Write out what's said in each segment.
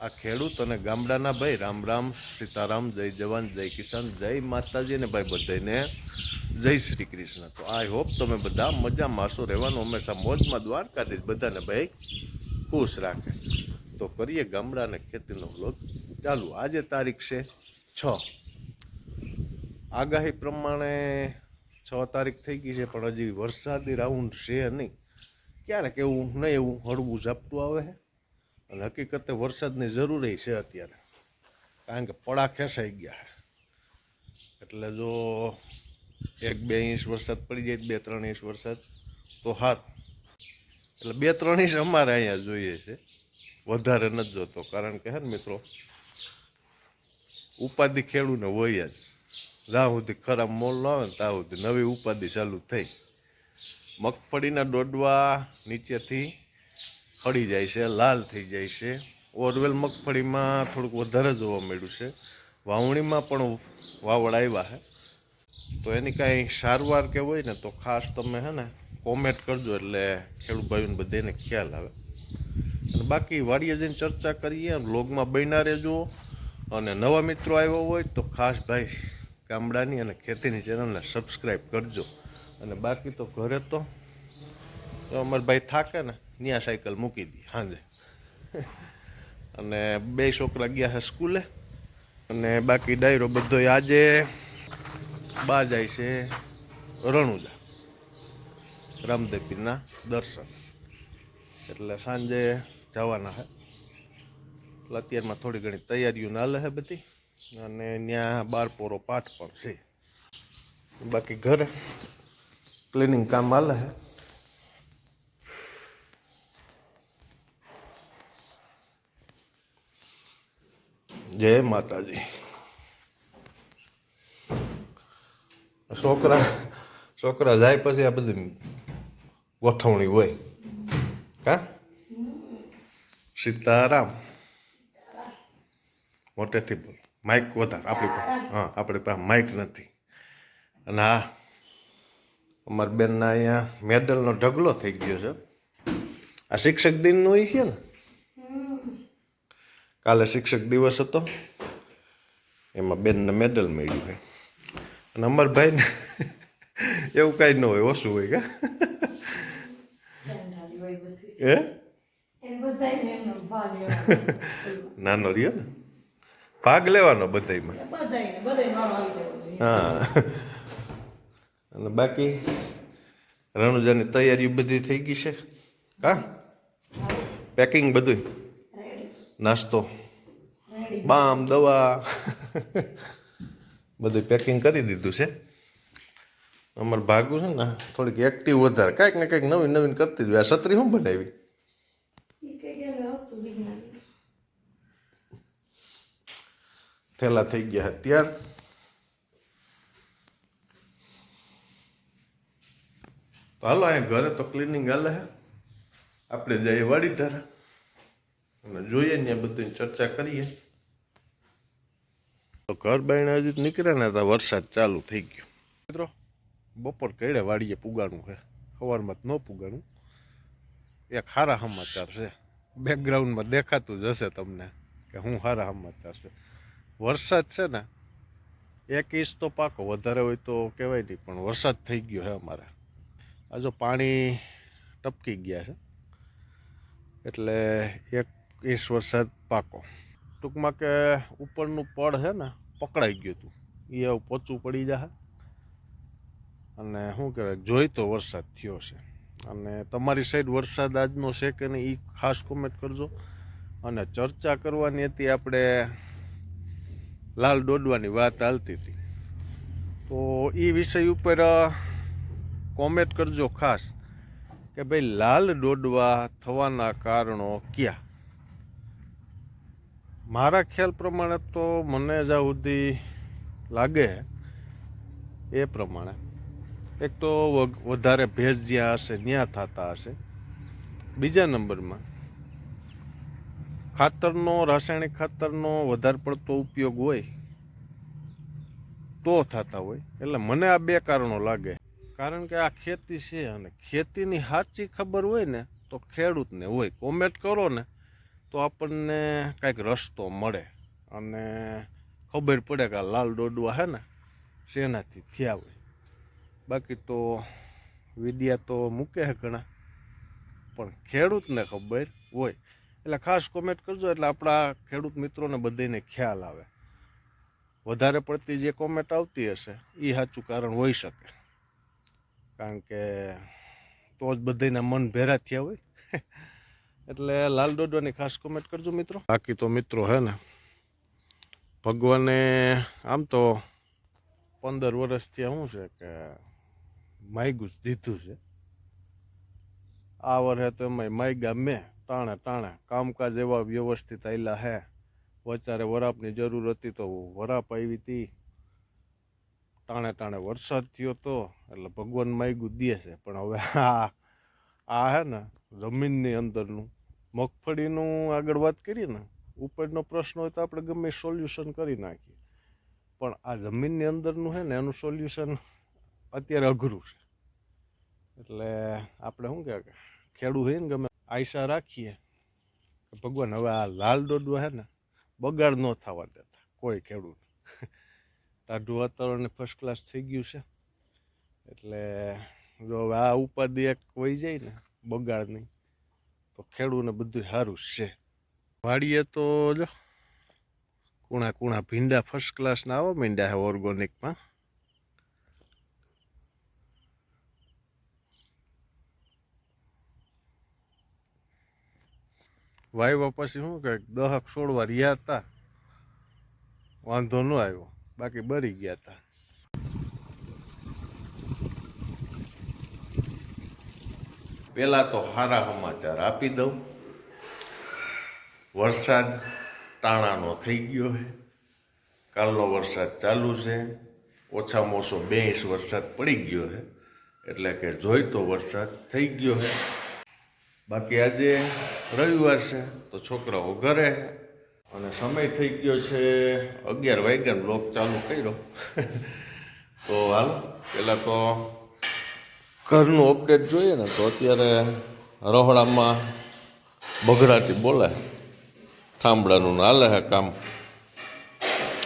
આ ખેડૂત અને ગામડાના ભાઈ રામ રામ, સીતારામ, જય જવાન, જય કિસાન, જય માતાજી અને ભાઈ બધાને જય શ્રી કૃષ્ણ. તો આઈ હોપ તમે બધા મજા માસો રહેવાનું, હંમેશા મોજમાં દ્વારકાથી બધાને ભાઈ ખુશ રાખે. તો કરીએ ગામડા અને ખેતીનો વ્લોગ. ચાલુ, આજે તારીખ છે છ. આગાહી પ્રમાણે છ તારીખ થઈ ગઈ છે, પણ હજી વરસાદી રાઉન્ડ છે નહીં. ક્યારેક એવું નહીં, એવું હળવું ઝાપટું આવે છે. અને હકીકતે વરસાદની જરૂરી છે અત્યારે. કારણ કે પડા ખેંચાઈ ગયા. એટલે જો એક બે ઇંચ વરસાદ પડી જાય, બે ત્રણ ઇંચ વરસાદ, તો હાથ એટલે બે ત્રણ ઇંચ અમારે અહીંયા જોઈએ છે. વધારે નથી જોતો. કારણ કે હે ને મિત્રો ઉપાધિ ખેડૂને હોય જ. જ્યાં સુધી ખરાબ મોલ ન આવે ને ત્યાં સુધી નવી ઉપાધિ ચાલુ થઈ. મગફળીના દોડવા નીચેથી ખડી જાય છે, લાલ થઈ જાય છે. ઓરવેલ મગફળીમાં થોડુંક વધારે જોવા મળ્યું છે. વાવણીમાં પણ વાવડ આવ્યા છે. તો એની કાંઈ સારવાર કે હોય ને તો ખાસ તમે હે ને કોમેન્ટ કરજો એટલે ખેડૂત ભાઈઓને બધાને ખ્યાલ આવે. અને બાકી વાડીએ જઈને ચર્ચા કરીએ બ્લોગમાં બન્યા રહેજો. અને નવા મિત્રો આવ્યો હોય તો ખાસ ભાઈ ગામડાની અને ખેતીની ચેનલને સબસ્ક્રાઈબ કરજો. અને બાકી તો ઘરે તો અમારા ભાઈ થાકે ને ત્યાં સાયકલ મૂકી દી સાંજે અને બે છોકરા ગયા છે સ્કૂલે, અને બાકી ડાયરો બધો આજે બહાર જાય છે રણુજા રામદેવીના દર્શન. એટલે સાંજે જવાના છે એટલે અત્યારમાં થોડી ઘણી તૈયારીઓ નાલે છે બધી, અને ત્યાં બાર પોરો પાઠ પણ છે. બાકી ઘરે ક્લિનિંગ કામ હાલે છે જય માતાજી. છોકરા છોકરા જાય પછી આ બધી ગોઠવણી હોય. કા? સીતારામ. મોટેથી બોલ. માઇક વધારે, આપણી પાસે. હા, આપણી પાસે માઇક નથી. અને હા અમારા બેનના અહીંયા મેડલનો ઢગલો થઈ ગયો છે. આ શિક્ષક દિનનો એ છે ને? કાલે શિક્ષક દિવસ હતો. એમાં બેનને મેડલ મળ્યું હોય અને અમરભાઈને એવું કાંઈ ન હોય, ઓછું હોય કા? એ નાનો રહ્યો ને? ભાગ લેવાનો બધાયમાં? હા. અને બાકી રણુજાની તૈયારી બધી થઈ ગઈ છે? હા? પેકિંગ બધું નાસ્તો બામ દવા. બધું પેકિંગ કરી દીધું છે. અમાર ભાગું છે ને થોડીક એક્ટિવ વધારે. કાંઈક ને કાંઈક નવી નવીન કરતી જ આ છત્રી શું બનાવી? થેલા થઈ ગયા છે ત્યાર તો હાલો અહીંયા ઘરે તો ક્લિનિંગ હાલે આપણે જઈએ વાડી ધારા અને જોઈએ ને બધી ચર્ચા કરીએ. તો ઘર બાયણે હજી નીકળ્યા ને ત્યાં વરસાદ ચાલુ થઈ ગયો. મિત્રો બપોર કઈડે વાડીએ પુગાણું છે. સવારમાં ન પુગાણું. એક સારા સમાચાર છે. બેકગ્રાઉન્ડમાં દેખાતું જ હશે તમને કે હું સારા સમાચાર છે. વરસાદ છે ને એક ઇંચ તો પાકો વધારે હોય તો કહેવાય નહીં પણ વરસાદ થઈ ગયો છે અમારે. આ જો પાણી ટપકી ગયા છે. એટલે એક ઇંચ વરસાદ પાકો. ટૂંકમાં કે ઉપરનું પડ છે ને, પકડાઈ ગયું હતું. એ હવે પોચું પડી જાય અને શું કહેવાય જોઈતો વરસાદ થયો છે. અને તમારી સાઈડ વરસાદ આજનો છે કે નહીં એ ખાસ કોમેન્ટ કરજો. અને ચર્ચા કરવાની હતી આપણે લાલ દોડવાની વાત હાલતી હતી. તો એ વિષય ઉપર કોમેન્ટ કરજો ખાસ કે ભાઈ લાલ દોડવા થવાના કારણો ક્યાં? મારા ખ્યાલ પ્રમાણે તો મને જ્યાં સુધી લાગે એ પ્રમાણે એક તો વધારે ભેજ જ્યાં હશે, ત્યાં થતા હશે. બીજા નંબરમાં, ખાતરનો, રાસાયણિક ખાતરનો વધારે પડતો ઉપયોગ હોય તો થતા હોય. એટલે મને આ બે કારણો લાગે. કારણ કે આ ખેતી છે અને ખેતીની સાચી ખબર હોય ને, તો ખેડૂતને હોય. કોમેન્ટ કરો ને. તો આપણને કાંઈક રસ્તો મળે. અને ખબર પડે કે આ લાલ ડોડવા છે ને, શેનાથી થયા હોય. બાકી તો વિડિયા તો મૂકે છે ઘણા, પણ ખેડૂતને ખબર હોય. એટલે ખાસ કોમેન્ટ કરજો, એટલે આપણા ખેડૂત મિત્રોને બધાને ખ્યાલ આવે. વધારે પડતી જે કોમેન્ટ આવતી હશે એ સાચું કારણ હોઈ શકે. કારણ કે તો જ બધાના મન ભેરા થયા હોય. એટલે લાલ દોડવાની ખાસ કોમેન્ટ કરજો મિત્રો. બાકી તો મિત્રો હે ને, ભગવાને આમ તો પંદર વર્ષથી શું છે કે માયગું જ દીધું છે. આ વર્ષે તો એમાં માયગા મેં તાણે તાણે કામકાજ એવા વ્યવસ્થિત આવેલા હે. વચારે વરાપની જરૂર હતી તો વરાપ આવી હતી. તાણે તાણે વરસાદ થયો તો એટલે ભગવાન માયગું દે છે. પણ હવે આ આ હે ને જમીનની અંદરનું મગફળીનું આગળ વાત કરીએ ને ઉપરનો પ્રશ્ન હોય તો આપણે ગમે સોલ્યુશન કરી નાખીએ. પણ આ જમીનની અંદરનું છે ને, એનું સોલ્યુશન અત્યારે અઘરું છે. એટલે આપણે શું કે, ખેડૂત હોય ને ગમે આશા રાખીએ ભગવાન હવે આ લાલ ડોડવા છે ને, બગાડ ન થવા દેતા, કોઈ ખેડૂત. ટાઢું વાતાવરણ ફર્સ્ટ ક્લાસ થઈ ગયું છે. એટલે જો હવે આ ઉપાધિ એક વહી જાય ને બગાડની તો ખેડૂતને બધું સારું છે. વાડીએ તો જો, કુણા કુણા ભીંડા ફર્સ્ટ ક્લાસના આવો મીંડા છે ઓર્ગોનિકમાં વાવ્યા પછી શું કે, દહક સોળવા રહ્યા હતા. વાંધો ન આવ્યો. બાકી બરી ગયા હતા. પેલા તો સારા સમાચાર આપી દઉં. વરસાદ ટાણાનો થઈ ગયો છે. કાલનો વરસાદ ચાલુ છે. ઓછામાં ઓછો બે ઇંચ વરસાદ પડી ગયો છે. એટલે કે જોઈતો વરસાદ થઈ ગયો છે. બાકી આજે રવિવાર છે, તો છોકરાઓ ઘરે અને સમય થઈ ગયો છે અગિયાર વાગ્યાનો બ્લોક ચાલુ કર્યો. તો હાલ પહેલાં તો ઘરનું અપડેટ જોઈએ ને, તો અત્યારે રહોડામાં બગડાટી બોલે. થાંભળાનું હાલે છે કામ.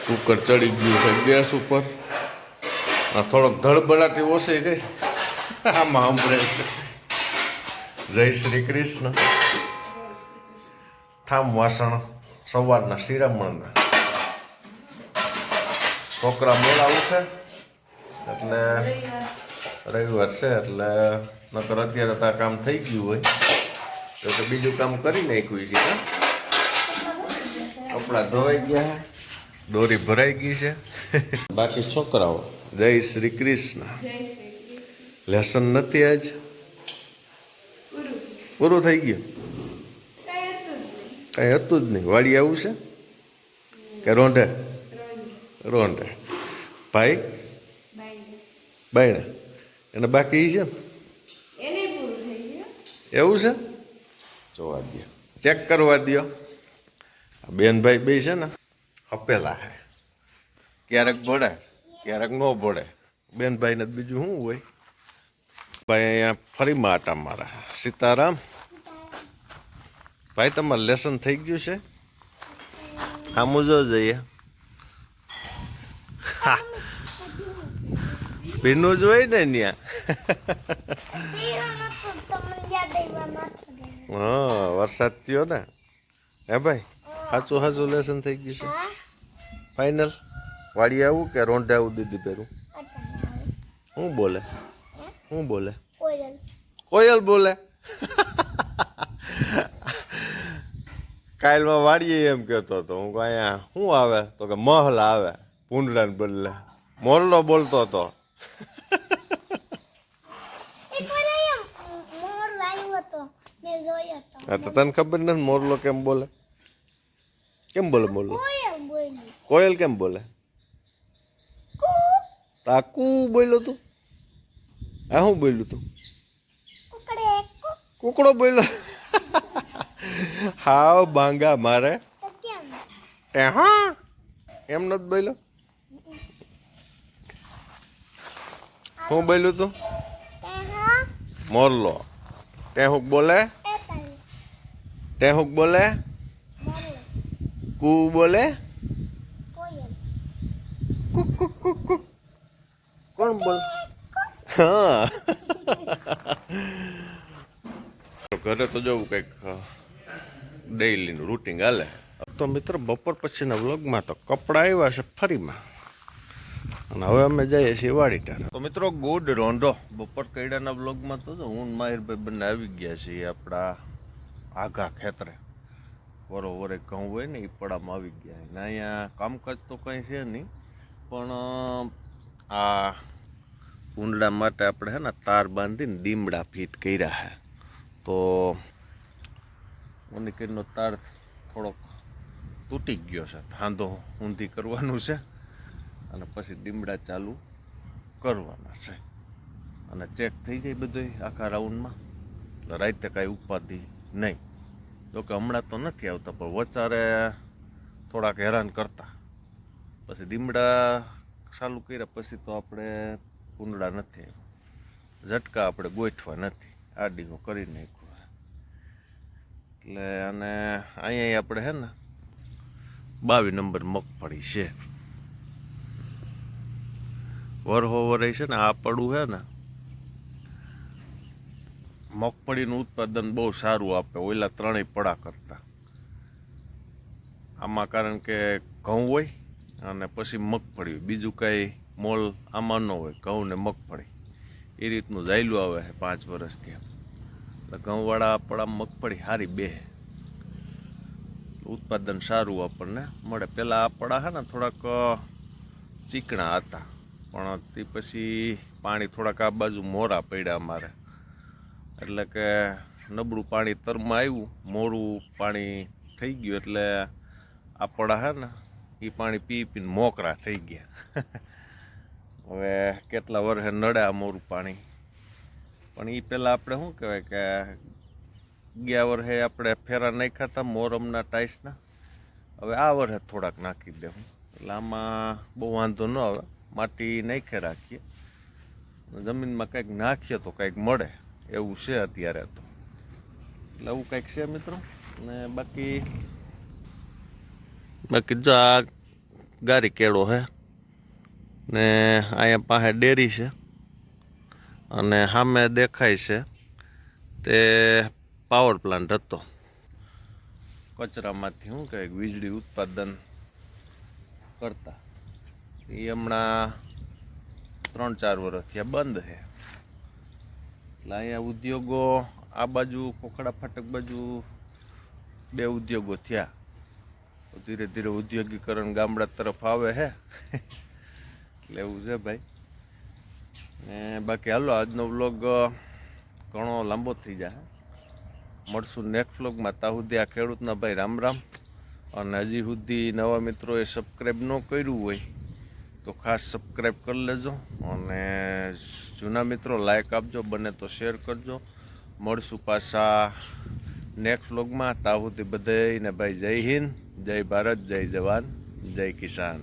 કુકર ચડી ગયું છે ગેસ ઉપર. થોડોક ધડબડાટી ઓછી ગઈ. આમાં સાંભળે જય શ્રી કૃષ્ણ. ઠામ વાસણ સવારના શિરામણના. છોકરા મોડા ઉઠે એટલે રવિવાર છે એટલે નકર અત્યારે તો આ કામ થઈ ગયું હોય. તો કે બીજું કામ કરી નાખ્યું છે? કપડાં ધોવાઈ ગયા દોરી ભરાઈ ગઈ છે. બાકી છોકરાઓ જય શ્રી કૃષ્ણ. લેસન નથી આજ? પૂરું થઈ ગયું? કઈ હતું જ નહીં. વાડી આવું છે? કે રોંઢે? રોંઢે. ભાઈ? બાયણે? એને બાકી છે? ને? એને પૂરું થઈ ગયું. એવું છે? જોવા દો ચેક કરવા દો બેનભાઈ બે છે ને હપેલા હે. ક્યારેક ભળે ક્યારેક ન ભળે બેનભાઈને બીજું શું હોય? ભાઈ અહીંયા ફરી માટા મારા સીતારામ ભાઈ તમારું લેસન થઈ ગયું છે? આમ જો જઈએ. હા. ભીનું જ હોય ને ત્યાં હા, વરસાદ થયો ને. હે ભાઈ સાચું સાચું લેસન થઈ ગયું છે. ફાઇનલ વાડી આવું કે રોંઢે આવું દીદી પેરું શું બોલે? શું બોલે? કોયલ બોલે. કાયલમાં વાડીએ એમ કહેતો હતો. હું અહીંયા શું આવે? તો કે, મહલ આવે. પૂંડલાને બદલે. મોરલો બોલતો હતો. હા તો તને ખબર નથી મોરલો કેમ બોલે? કેમ બોલે મોરલો? કોયલ કેમ બોલે? તાકુ બોલ્યો તું? આ શું બોલ્યું તું? કુકડો બોલ્યો. હાવ બાંગા મારે. એમ નથી બોલ્યો? શું બોલ્યું તું? મોરલો. તે હુક બોલે? તે હુક બોલે? કુ બોલે? કુક કુક કુક કુક કોણ બોલ? હા. ઘરે તો જવું કંઈક ડેઈલીનું રૂટિંગ હાલે. તો મિત્ર, બપોર પછીના વ્લોગમાં તો કપડાં આવ્યા છે ફરીમાં. અને હવે અમે જઈએ છીએ વાડીટાર તો મિત્રો, ગુડ રોંઢો. બપોર કૈડાના બ્લોગમાં તો હું માહિરભાઈ બંને આવી ગયા છીએ આપણા આઘા ખેતરે. વરોવરે ઘઉં હોય ને એ પડામાં આવી ગયા ને અહીંયા કામકાજ તો કંઈ છે નહીં, પણ આ કુંડલા માટે આપણે હે ને તાર બાંધીને દીમડા ફીટ કર્યા છે. તો મનિકીરનો તાર થોડોક તૂટી ગયો છે. ધાંધો ઊંધી કરવાનું છે. અને પછી દીમડા ચાલુ કરવાના છે. અને ચેક થઈ જાય બધું આખા રાઉન્ડમાં એટલે રાતે કાંઈ ઉપાધિ નહીં. જોકે હમણાં તો નથી આવતા, પણ વચારે થોડાક હેરાન કરતા. પછી દીમડા ચાલુ કર્યા પછી તો આપણે કુંડળા નથી ઝટકા આપણે ગોઠવા નથી. આડીઓ કરી નાખ્યું એટલે અને અહીંયા આપણે હે ને બાવીસ નંબર મગફળી છે. વરહો વરાય છે ને, આ પડું છે ને. મગફળીનું ઉત્પાદન બહુ સારું આપે, ઓલા ત્રણેય પડા કરતા. આમાં કારણ કે ઘઉં હોય અને પછી મગફળી હોય. બીજું કાંઈ મોલ આમાં ન હોય, ઘઉં ને મગફળી. એ રીતનું જાયલું આવે છે પાંચ વર્ષથી એટલે ઘઉંવાળા પડા મગફળી સારી બે ઉત્પાદન સારું આપણને મળે. પહેલાં આ પડા છે ને, થોડાક ચીકણા હતા. પણ તે પછી પાણી થોડાક આ બાજુ મોરા પડ્યા અમારે. એટલે કે નબળું પાણી તરમાં આવ્યું, મોરું પાણી થઈ ગયું એટલે આપણા હે ને, એ પાણી પી પીને મોકરા થઈ ગયા. હવે કેટલા વર્ષે નડે આ મોરું પાણી? પણ એ પહેલાં આપણે શું કહેવાય કે ગયા વર્ષે આપણે ફેરા નાખ્યા હતા મોરમના ટાઈસના. હવે આ વર્ષે થોડાક નાખી દેવું એટલે આમાં બહુ વાંધો ન આવે. માટી નાખે રાખીએ. જમીનમાં કંઈક નાખીએ તો કંઈક મળે. એવું છે અત્યારે તો. એટલે એવું કંઈક છે મિત્રો. ને બાકી બાકી જો આ ગારી કેળો છે ને અહીંયા પાસે ડેરી છે. અને સામે દેખાય છે તે પાવર પ્લાન્ટ હતો. કચરામાંથી શું કહે વીજળી ઉત્પાદન કરતા. એ હમણાં ત્રણ ચાર વર્ષ થયા બંધ છે. એટલે અહીંયા ઉદ્યોગો આ બાજુ ખોખડા ફાટક બાજુ બે ઉદ્યોગો થયા. ધીરે ધીરે ઉદ્યોગીકરણ ગામડા તરફ આવે છે. એટલે એવું છે ભાઈ. ને બાકી હાલો, આજનો વ્લોગ ઘણો લાંબો થઈ જાય. મળશું નેક્સ્ટ વ્લોગમાં. તા સુધી આ ખેડૂતના ભાઈ રામ રામ. અને હજી સુધી નવા મિત્રોએ સબસ્ક્રાઈબ ન કર્યું હોય તો ખાસ સબસ્ક્રાઈબ કરી લેજો અને જૂના મિત્રો લાઈક આપજો, બને તો શેર કરજો. મળશું પાછા નેક્સ્ટ વ્લોગમાં તાહુથી બધાને ભાઈ જય હિન્દ, જય ભારત, જય જવાન, જય કિસાન.